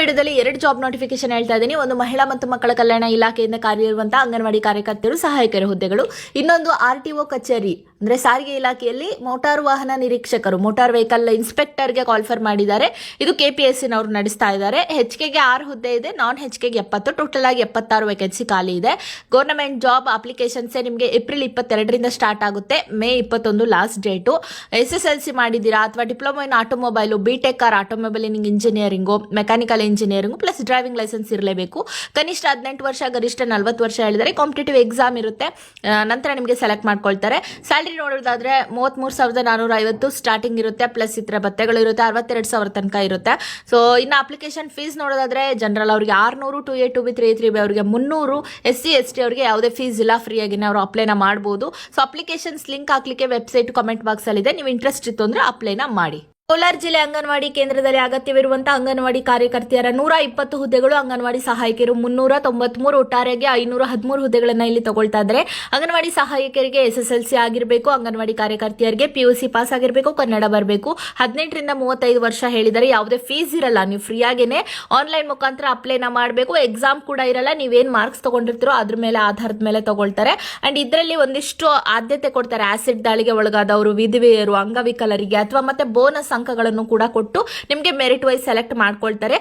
ವಿಡಿಯೋದಲ್ಲಿ ಎರಡು job notification ಹೇಳ್ತಾ ಇದ್ದೀನಿ. ಒಂದು ಮಹಿಳಾ ಮತ್ತು ಮಕ್ಕಳ ಕಲ್ಯಾಣ ಇಲಾಖೆಯಿಂದ ಕಾರ್ಯನಿರ್ವಹಿಸುವಂತಹ ಅಂಗನವಾಡಿ ಕಾರ್ಯಕರ್ತರು ಸಹಾಯಕರ ಹುದ್ದೆಗಳು. ಇನ್ನೊಂದು ಆರ್ ಟಿ ಒ ಕಚೇರಿ. ಅಂದ್ರೆ ಸಾರಿಗೆ ಇಲಾಖೆಯಲ್ಲಿ ಮೋಟಾರ್ ವಾಹನ ನಿರೀಕ್ಷಕರು, ಮೋಟಾರ್ ವೆಹಿಕಲ್ ಇನ್ಸ್ಪೆಕ್ಟರ್ಗೆ ಕಾಲ್ಫರ್ ಮಾಡಿದ್ದಾರೆ. ಇದು ಕೆಪಿಎಸ್ಸಿನವರು ನಡೆಸ್ತಾ ಇದ್ದಾರೆ. ಹೆಚ್ ಕೆಗೆ ಆರು ಹುದ್ದೆ ಇದೆ. ನಾನ್ ಹೆಚ್ ಕೆಗೆ ಎಪ್ಪತ್ತು ಟೋಟಲ್ ಆಗಿ ಎಪ್ಪತ್ತಾರು ವೇಕೆನ್ಸಿ ಖಾಲಿ ಇದೆ. ಗೌರ್ಮೆಂಟ್ ಜಾಬ್ ಅಪ್ಲಿಕೇಶನ್ಸ್ ನಿಮಗೆ ಏಪ್ರಿಲ್ ಇಪ್ಪತ್ತೆರಡರಿಂದ ಸ್ಟಾರ್ಟ್ ಆಗುತ್ತೆ. ಮೇ ಇಪ್ಪತ್ತೊಂದು last date S S L C ಮಾಡಿದ್ದೀರಾ ಅಥವಾ diploma in automobile B tech or automobile engineering mechanical engineering plus driving licence ಇರಲೇಬೇಕು. ಕನಿಷ್ಠ ಹದಿನೆಂಟು ವರ್ಷ, ಗರಿಷ್ಠ ನಲ್ವತ್ತು ವರ್ಷ ಹೇಳಿದರೆ ಕಾಂಪಿಟೇಟಿವ್ ಎಕ್ಸಾಮ್ ಇರುತ್ತೆ. ನಂತರ ನಿಮಗೆ ಸೆಲೆಕ್ಟ್ ಮಾಡ್ಕೊಳ್ತಾರೆ. ಸ್ಯಾಲ್ರಿ ನೋಡೋದಾದ್ರೆ ಮೂವತ್ತ್ಮೂರು ಸಾವಿರದ ನಾನೂರ ಐವತ್ತು ಸ್ಟಾರ್ಟಿಂಗ್ ಇರುತ್ತೆ ಪ್ಲಸ್ ಇತರ ಭತ್ತೆಗಳು ಇರುತ್ತೆ, ಅರವತ್ತೆರಡು ಸಾವಿರ ತನಕ ಇರುತ್ತೆ. ಸೊ ಇನ್ನು ಅಪ್ಲಿಕೇಶನ್ ಫೀಸ್ ನೋಡೋದಾದ್ರೆ ಜನರಲ್ ಅವರಿಗೆ ಆರುನೂರು two A two B three three B ಅವರಿಗೆ ಮುನ್ನೂರು ಎಸ್ ಸಿ ಎಸ್ ಟಿ ಅವರಿಗೆ ಯಾವುದೇ ಫೀಸ್ ಇಲ್ಲ ಫ್ರೀಯಾಗಿನೇ ಅವರು ಅಪ್ಲೈನ ಮಾಡ್ಬೋದು. ಸೊ ಅಪ್ಲಿಕೇಶನ್ಸ್ ಲಿಂಕ್ ಹಾಕ್ಲಿಕ್ಕೆ ವೆಬ್ಸೈಟ್ ಕಮೆಂಟ್ ಬಾಕ್ಸಲ್ಲಿದೆ ನೀವು ಇಂಟ್ರೆಸ್ಟ್ ಇತ್ತು ಅಂದರೆ ಅಪ್ಲೈನ ಮಾಡಿ. ಕೋಲಾರ ಜಿಲ್ಲೆ ಅಂಗನವಾಡಿ ಕೇಂದ್ರದಲ್ಲಿ ಅಗತ್ಯವಿರುವಂತಹ ಅಂಗನವಾಡಿ ಕಾರ್ಯಕರ್ತೆಯರ ನೂರ ಇಪ್ಪತ್ತು ಹುದ್ದೆಗಳು ಅಂಗನವಾಡಿ ಸಹಾಯಕಿಯರು ಮುನ್ನೂರ ತೊಂಬತ್ಮೂರು ಒಟ್ಟಾರೆಗೆ ಐನೂರ ಹದಿಮೂರು ಹುದ್ದೆಗಳನ್ನ ಇಲ್ಲಿ ತಗೊಳ್ತಾ ಇದ್ದಾರೆ. ಅಂಗನವಾಡಿ ಸಹಾಯಕರಿಗೆ ಎಸ್ ಎಸ್ ಎಲ್ ಸಿ ಆಗಿರಬೇಕು, ಅಂಗನವಾಡಿ ಕಾರ್ಯಕರ್ತೆಯರಿಗೆ ಪಿಯುಸಿ ಪಾಸ್ ಆಗಿರಬೇಕು, ಕನ್ನಡ ಬರಬೇಕು. ಹದಿನೆಂಟರಿಂದ ಮೂವತ್ತೈದು ವರ್ಷ ಹೇಳಿದರೆ ಯಾವುದೇ ಫೀಸ್ ಇರಲ್ಲ. ನೀವು ಫ್ರೀಯಾಗೇನೆ ಆನ್ಲೈನ್ ಮುಖಾಂತರ ಅಪ್ಲೈನ ಮಾಡಬೇಕು. ಎಕ್ಸಾಮ್ ಕೂಡ ಇರಲ್ಲ. ನೀವೇನು ಮಾರ್ಕ್ಸ್ ತಗೊಂಡಿರ್ತೀರೋ ಅದ್ರ ಮೇಲೆ ಆಧಾರದ ಮೇಲೆ ತಗೊಳ್ತಾರೆ. ಅಂಡ್ ಇದರಲ್ಲಿ ಒಂದಿಷ್ಟು ಆದ್ಯತೆ ಕೊಡ್ತಾರೆ. ಆಸಿಡ್ ದಾಳಿಗೆ ಒಳಗಾದವರು, ವಿಧವೆಯರು, ಅಂಗವಿಕಲರಿಗೆ ಅಥವಾ ಮತ್ತೆ ಬೋನಸ್ ಅಂಕಗಳನ್ನು ಕೂಡ ಕೊಟ್ಟು ನಿಮಗೆ ಮೆರಿಟ್ ವೈಸ್ ಸೆಲೆಕ್ಟ್ ಮಾಡ್ಕೊಳ್ತಾರೆ.